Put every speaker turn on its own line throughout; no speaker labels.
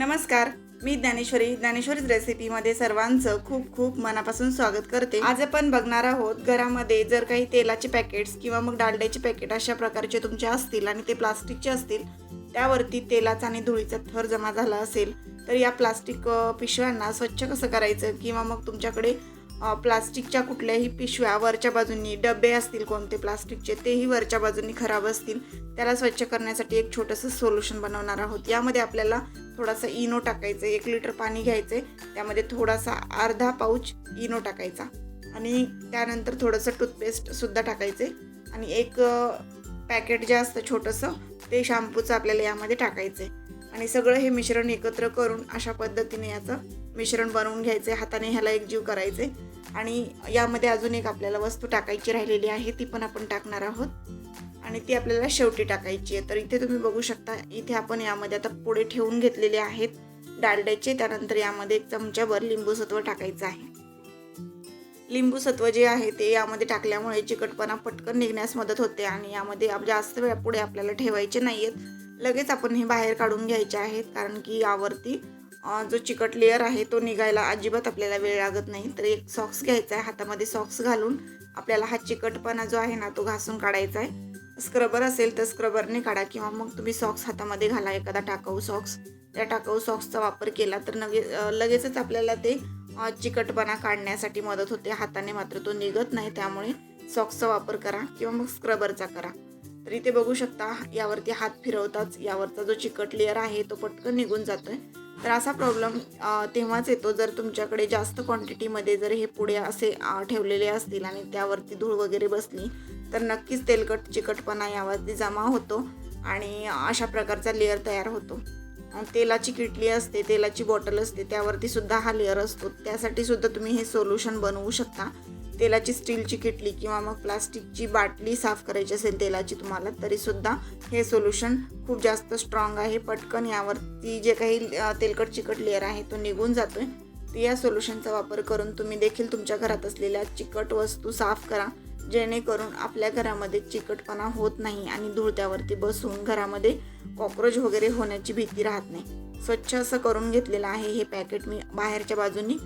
नमस्कार मी ज्ञानेश्वरी. ज्ञानेश्वरीच रेसिपीमध्ये सर्वांचं खूप खूप मनापासून स्वागत करते. आज आपण बघणार आहोत घरामध्ये जर काही तेलाचे पॅकेट्स किंवा मग डालड्याचे पॅकेट अशा प्रकारचे तुमचे असतील आणि ते प्लास्टिकचे असतील त्यावरती तेलाचा आणि धुळीचा थर जमा झाला असेल तर या प्लास्टिक पिशव्यांना स्वच्छ कसं करायचं किंवा मग तुमच्याकडे प्लास्टिकच्या कुठल्याही पिशव्या वरच्या बाजूनी डबे असतील कोणते प्लास्टिकचे तेही वरच्या बाजूनी खराब असतील त्याला स्वच्छ करण्यासाठी एक छोटंसं सोल्युशन बनवणार आहोत. यामध्ये आपल्याला थोडासा इनो टाकायचं एक लिटर पाणी घ्यायचे त्यामध्ये थोडासा अर्धा पाऊच इनो टाकायचा आणि त्यानंतर थोडंसं टूथपेस्टसुद्धा टाकायचे आणि एक पॅकेट जे असतं छोटंसं ते शॅम्पूचं आपल्याला यामध्ये टाकायचे आणि सगळं हे मिश्रण एकत्र करून अशा पद्धतीने याचं मिश्रण बनवून घ्यायचे हाताने ह्याला एकजीव करायचे आणि यामध्ये अजून एक आपल्याला वस्तू टाकायची राहिलेली आहे ती पण आपण टाकणार आहोत. आणि ती आपल्याला शेवटी टाकायची आहे. तर इथे तुम्ही बघू शकता इथे आपण यामध्ये आता पुढे ठेवून घेतलेले आहेत डालड्याचे. त्यानंतर यामध्ये एक चमच्याभर लिंबूसत्व टाकायचं आहे. लिंबूसत्व जे आहे ते यामध्ये टाकल्यामुळे चिकटपणा पटकन निघण्यास मदत होते आणि यामध्ये जास्त वेळा पुढे आपल्याला ठेवायचे नाही आहेत लगेच आपण हे बाहेर काढून घ्यायचे आहेत कारण की यावरती जो चिकट लेअर आहे तो निघायला अजिबात आपल्याला वेळ लागत नाही. तर एक सॉक्स घ्यायचा आहे हातामध्ये सॉक्स घालून आपल्याला हा चिकटपणा जो आहे ना तो घासून काढायचा आहे. स्क्रबर असेल तर स्क्रबरने काढा किंवा मग तुम्ही सॉक्स हातामध्ये घाला एखादा टाकाऊ सॉक्स त्या टाकाऊ सॉक्सचा वापर केला तर नगे लगेचच आपल्याला ते चिकटपणा काढण्यासाठी मदत होते. हाताने मात्र तो निघत नाही त्यामुळे सॉक्सचा वापर करा किंवा मग स्क्रबरचा करा. तर इथे बघू शकता यावरती हात फिरवताच यावरचा जो चिकट लेअर आहे तो पटकन निघून जातोय. तर असा प्रॉब्लेम तेव्हाच येतो जर तुमच्याकडे जास्त क्वांटिटीमध्ये जर हे पुढे असे ठेवलेले असतील आणि त्यावरती धूळ वगैरे बसली तर नक्कीच तेलकट चिकटपणा यावरती जमा होतो आणि अशा प्रकारचा लेअर तयार होतो. तेलाची किटली असते तेलाची बॉटल असते त्यावरती सुद्धा हा लेअर असतो. त्यासाठी सुद्धा तुम्ही हे सोल्युशन बनवू शकता. तेलाची स्टीलची किटली किंवा मग प्लास्टिकची बाटली साफ करायची असेल तेलाची तुम्हाला तरीसुद्धा हे सोल्युशन खूप जास्त स्ट्रॉंग आहे. पटकन यावरती जे काही तेलकट चिकट लेअर आहे तो निघून जातोय. तर या सोल्युशनचा वापर करून तुम्ही देखील तुमच्या घरात असलेल्या चिकट वस्तू साफ करा. जेणेकरून आपल्या घरामध्ये चिकटपणा होत नाही आणि धूळ त्यावरती बसून घरामध्ये कॉक्रोच वगैरे होण्याची भीती राहत नाही. स्वच्छ असं करून घेतलेलं आहे हे पॅकेट मी बाहेरच्या बाजूनी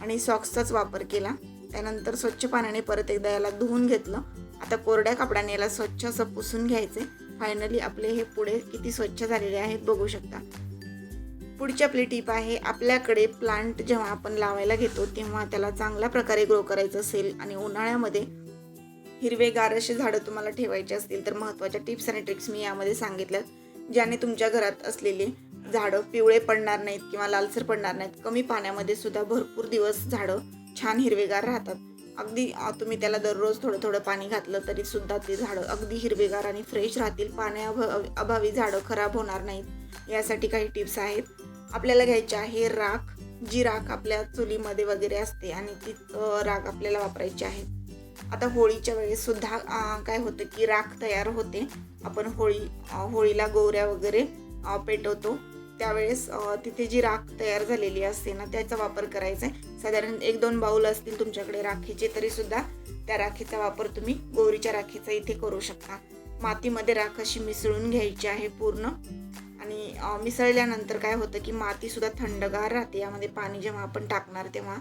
आणि सॉक्सचाच वापर केला. त्यानंतर स्वच्छ पाण्याने परत एकदा याला धुवून घेतलं. आता कोरड्या कपड्याने याला स्वच्छ असं पुसून घ्यायचे. फायनली आपले हे पुढे किती स्वच्छ झालेले आहेत बघू शकता. पुढची आपली टीप आहे आपल्याकडे प्लांट जेव्हा आपण लावायला घेतो तेव्हा त्याला चांगल्या प्रकारे ग्रो करायचं असेल आणि उन्हाळ्यामध्ये हिरवेगार असे झाडं तुम्हाला ठेवायचे असतील तर महत्त्वाच्या टिप्स आणि ट्रिक्स मी यामध्ये सांगितल्यात. ज्याने तुमच्या घरात असलेले झाडं पिवळे पडणार नाहीत किंवा लालसर पडणार नाहीत कमी पाण्यामध्ये सुद्धा भरपूर दिवस झाडं छान हिरवेगार राहतात. अगदी तुम्ही त्याला दररोज थोडं थोडं पाणी घातलं तरी सुद्धा ते झाडं अगदी हिरवेगार आणि फ्रेश राहतील. पाण्या अभावी झाडं खराब होणार नाहीत. यासाठी काही टिप्स आहेत. आपल्याला घ्यायचे आहे राख जी राख आपल्या चुलीमध्ये वगैरे असते आणि ती राख आपल्याला वापरायची आहे. आता होळीच्या वेळेस सुद्धा काय होतं की राख तयार होते. आपण होळी होळीला गोवऱ्या वगैरे पेटवतो. त्यावेळेस तिथे जी राख तयार झालेली असते ना त्याचा वापर करायचा आहे. साधारण एक दोन बाऊल असतील तुमच्याकडे राखीचे तरी सुद्धा त्या राखीचा वापर तुम्ही गोरीच्या राखीचा इथे करू शकता. मातीमध्ये राख अशी मिसळून घ्यायची आहे पूर्ण. आणि मिसळल्यानंतर काय होतं की मातीसुद्धा थंडगार राहते. यामध्ये पाणी जेव्हा आपण टाकणार तेव्हा.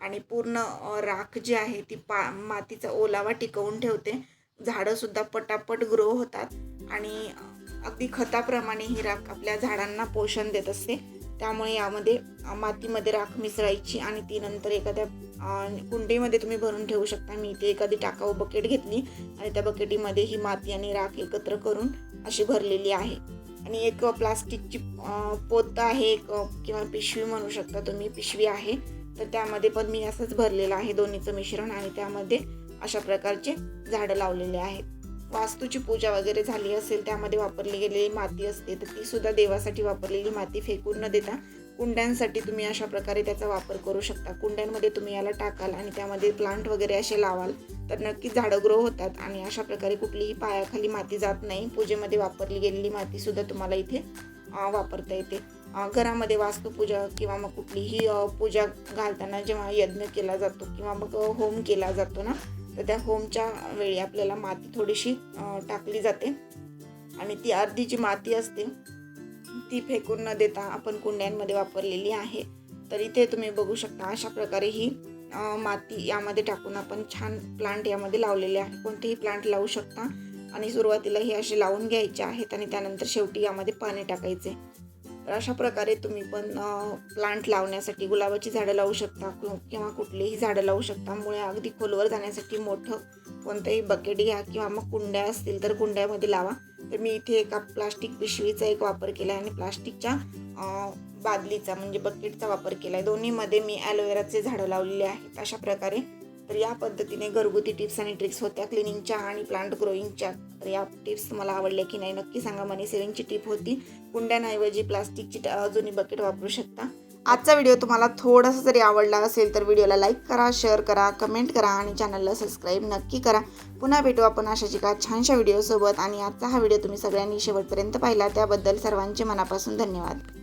आणि पूर्ण राख जी आहे ती पा मातीचा ओलावा टिकवून ठेवते. झाडंसुद्धा पटापट ग्रो होतात. आणि अगदी खताप्रमाणे ही राख आपल्या झाडांना पोषण देत असते. त्यामुळे यामध्ये मातीमध्ये राख मिसळायची आणि ती नंतर एखाद्या कुंडीमध्ये तुम्ही भरून ठेवू शकता. मी इथे एखादी टाकाऊ बकेट घेतली आणि त्या बकेटीमध्ये ही माती आणि राख एकत्र करून अशी भरलेली आहे. आणि एक प्लास्टिकची पोत आहे एक किंवा पिशवी म्हणू शकता तुम्ही पिशवी आहे. तर त्यामध्ये पण मी असंच भरलेलं आहे दोन्हीचं मिश्रण आणि त्यामध्ये अशा प्रकारचे झाडं लावलेले आहेत. वास्तूची पूजा वगैरे झाली असेल त्यामध्ये वापरली गेलेली माती असते तर ती सुद्धा देवासाठी वापरलेली माती फेकून न देता कुंड्यांसाठी तुम्ही अशा प्रकारे त्याचा वापर करू शकता. कुंड्यांमध्ये तुम्ही याला टाकाल आणि त्यामध्ये प्लांट वगैरे असे लावाल तर नक्कीच झाडं ग्रो होतात आणि अशा प्रकारे कुठलीही पायाखाली माती जात नाही. पूजेमध्ये वापरली गेलेली मातीसुद्धा तुम्हाला इथे वापरता येते. घरामध्ये वास्तुपूजा किंवा मग कुठलीही पूजा घालताना जेव्हा यज्ञ केला जातो किंवा मग होम केला जातो ना तर त्या होमच्या वेळी आपल्याला माती थोडीशी टाकली जाते. आणि ती अर्धी जी माती असते ती फेकून न देता आपण कुंड्यांमध्ये वापरलेली आहे. तर इथे तुम्ही बघू शकता अशा प्रकारे ही माती यामध्ये टाकून आपण छान प्लांट यामध्ये लावलेले आहे. कोणतेही प्लांट लावू शकता. आणि सुरुवातीला हे असे लावून घ्यायचे आहेत आणि त्यानंतर शेवटी यामध्ये पाणी टाकायचे. तर अशा प्रकारे तुम्ही पण प्लांट लावण्यासाठी गुलाबाची झाडं लावू शकता किंवा कुठलीही झाडं लावू शकता. मुळे अगदी खोलवर जाण्यासाठी मोठं कोणतंही बकेट घ्या किंवा मग कुंड्या असतील तर कुंड्यामध्ये लावा. तर मी इथे एका प्लास्टिक पिशवीचा एक वापर केला आहे आणि प्लास्टिकच्या बादलीचा म्हणजे बकेटचा वापर केला आहे. दोन्हीमध्ये मी ॲलोवेराचे झाडं लावलेले आहेत. अशा प्रकारे तर या पद्धतीने घरगुती टिप्स आणि ट्रिक्स होत्या क्लिनिंगच्या आणि प्लांट ग्रोईंगच्या तर या टिप्स तुम्हाला आवडल्या की नाही नक्की सांगा. मनी सेविंगची टिप होती. कुंड्यांऐवजी प्लास्टिकची ट- जुनी बकेट वापरू शकता. आजचा व्हिडिओ तुम्हाला थोडासा जरी आवडला असेल तर व्हिडिओला लाईक करा शेअर करा कमेंट करा आणि चॅनलला सबस्क्राईब नक्की करा. पुन्हा भेटू आपण अशाच एका छानशा व्हिडिओसोबत आणि आजचा हा व्हिडिओ तुम्ही सगळ्यांनी शेवटपर्यंत पाहिला. त्याबद्दल सर्वांचे मनापासून धन्यवाद.